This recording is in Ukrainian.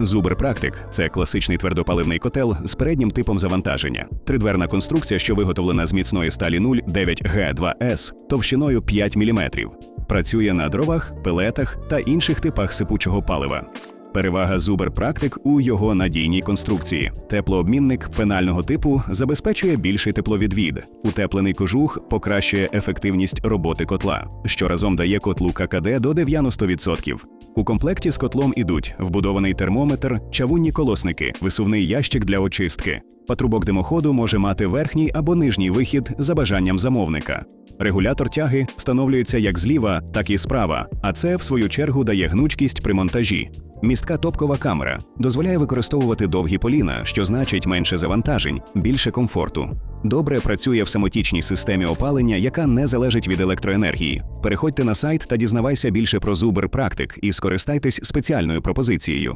Зубер Практик це класичний твердопаливний котел з переднім типом завантаження. Тридверна конструкція, що виготовлена з міцної сталі 0 9G2S товщиною 5 мм. Працює на дровах, пелетах та інших типах сипучого палива. Перевага Зубер Практик у його надійній конструкції. Теплообмінник пенального типу забезпечує більший тепловідвід. Утеплений кожух покращує ефективність роботи котла, що разом дає котлу ККД до 90%. У комплекті з котлом ідуть вбудований термометр, чавунні колосники, висувний ящик для очистки. Патрубок димоходу може мати верхній або нижній вихід за бажанням замовника. Регулятор тяги встановлюється як зліва, так і справа, а це, в свою чергу, дає гнучкість при монтажі. Містка топкова камера дозволяє використовувати довгі поліна, що значить менше завантажень, більше комфорту. Добре працює в самотічній системі опалення, яка не залежить від електроенергії. Переходьте на сайт та дізнавайся більше про Зубер Практик і скористайтесь спеціальною пропозицією.